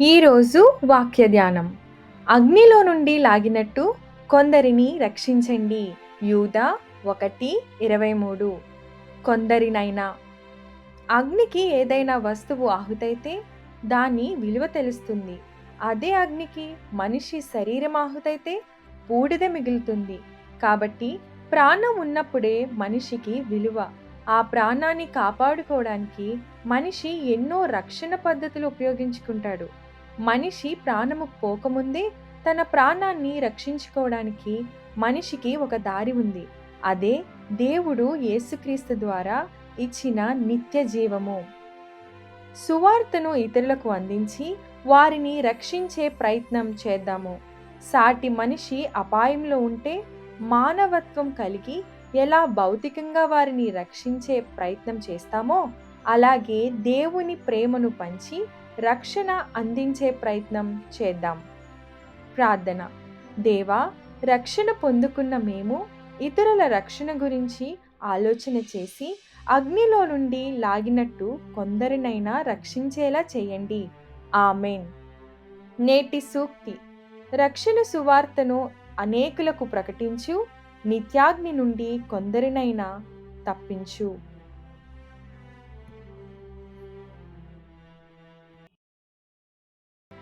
ఈరోజు వాక్య ధ్యానం. అగ్నిలో నుండి లాగినట్టు కొందరిని రక్షించండి. యూదా ఒకటి ఇరవై మూడు. కొందరినైనా అగ్నికి ఏదైనా వస్తువు ఆహుతైతే దాని విలువ తెలుస్తుంది. అదే అగ్నికి మనిషి శరీరం ఆహుతైతే బూడిద మిగులుతుంది. కాబట్టి ప్రాణం ఉన్నప్పుడే మనిషికి విలువ. ఆ ప్రాణాన్ని కాపాడుకోవడానికి మనిషి ఎన్నో రక్షణ పద్ధతులు ఉపయోగించుకుంటాడు. మనిషి ప్రాణము పోకముందే తన ప్రాణాన్ని రక్షించుకోవడానికి మనిషికి ఒక దారి ఉంది. అదే దేవుడు యేసుక్రీస్తు ద్వారా ఇచ్చిన నిత్య జీవము. సువార్తను ఇతరులకు అందించి వారిని రక్షించే ప్రయత్నం చేద్దాము. సాటి మనిషి అపాయంలో ఉంటే మానవత్వం కలిగి ఎలా భౌతికంగా వారిని రక్షించే ప్రయత్నం చేస్తామో అలాగే దేవుని ప్రేమను పంచి రక్షణ అందించే ప్రయత్నం చేద్దాం. ప్రార్థన. దేవా రక్షణ పొందుకున్న మేము ఇతరుల రక్షణ గురించి ఆలోచన చేసి అగ్నిలో నుండి లాగినట్టు కొందరినైనా రక్షించేలా చేయండి. ఆమెన్. నేటి సూక్తి. రక్షణ సువార్తను అనేకులకు ప్రకటించు నిత్యాగ్ని నుండి కొందరినైనా తప్పించు.